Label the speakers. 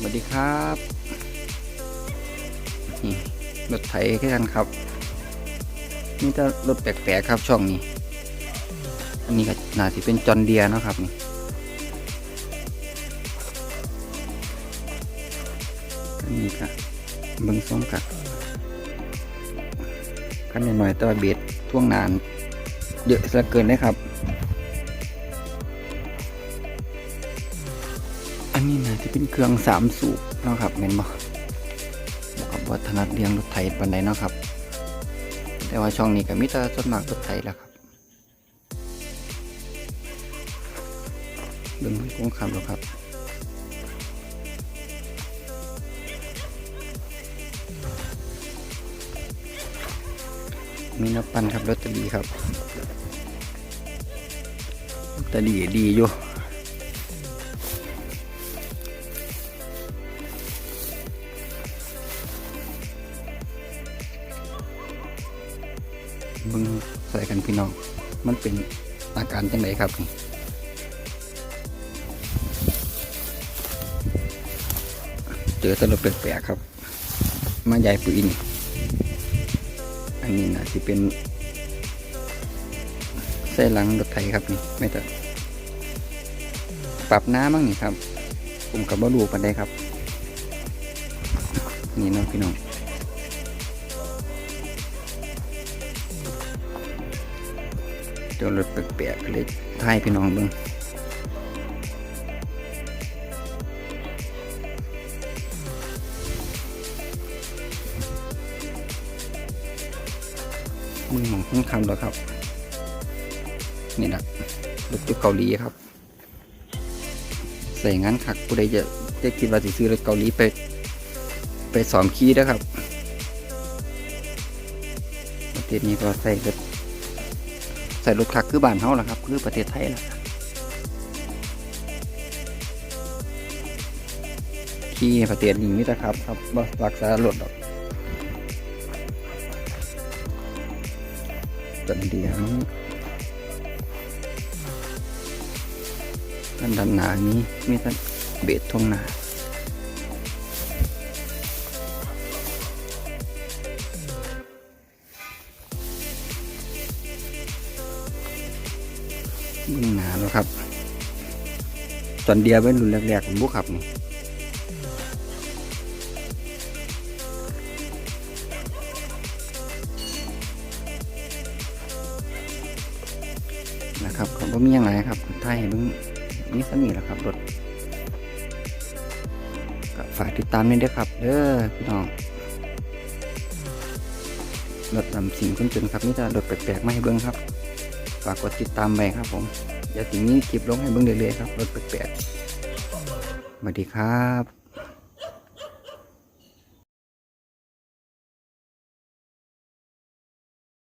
Speaker 1: สวัสดีครับนี่รถไถแค่กันครับนี่จะรถแปลกๆครับช่องนี้ อันนี้ก็น่าจะเป็นจอนเดียนะครับนี่อันนี้ก็เบิ้งส้มกับกันหน่อยๆตัวเบียดท่วงนาน เยอะเหลือเกินเลยครับ ที่เป็นเครื่องสามสูบเนาะครับแม่นบ่บอกกับว่าถนัดเลี้ยงรถไถปันใดเนาะครับ แต่ว่าช่องนี้ก็มีแต่ส่วนมากรถไถแล้วครับเบิ่งมันคงคำแล้วครับมีนับปันครับรถตอรีครับลอตเตอรีดีอยู่ เบิ่งใส่กันพี่น้อง มันเป็นอาการจังไดครับนี่เจอตลบแปลกๆครับ มาใหญ่ปุ๋ยนี่อันนี้นะที่เป็นใส่หลังรถไถครับนี่ไม่ต้องปรับน้ำบ้างนี่ครับผมกับบ่รูปันได้ครับ นี่น้องพี่น้อง เจอรถแปลกๆก็เลยถ่ายพี่น้องเบิ่งมึงมองข้างคำแล้วครับ นี่นะรถจุกเกาหลีครับ ใส่งานขักผู้ใดจะจะคิดว่าสิซื้อรถเกาหลีไป ไปสอมขี่นะครับประเทศนี้ก็ใส่รถ ใส่รถคักคือบ้านเฮาล่ะครับ คือประเทศไทยล่ะขี่ประเทศนี้มิตรครับครับบ่รักษารถดอกจนเดียวด้านด้านหนานี้มีแต่เบสทงหน้า เบึ้งหนาแล้วครับ ตอนเดียวเป็นรุ่นแรกๆของบุครับนี่นะครับก็บ่มีอย่างไรครับไทยเบิ่งนี่สนี่แหละครับรถก็ฝากติดตามนี่ด้วยครับเด้อพี่น้องรถดำสิงคุณจนครับนี่จะรถแปลกๆมาให้เบิ้งครับากกดติดตามไปครับผมอย่าถึงนี้คลิปลงให้เบิ้งเรื่อยๆครับรถแปลกๆสวัสดีครับ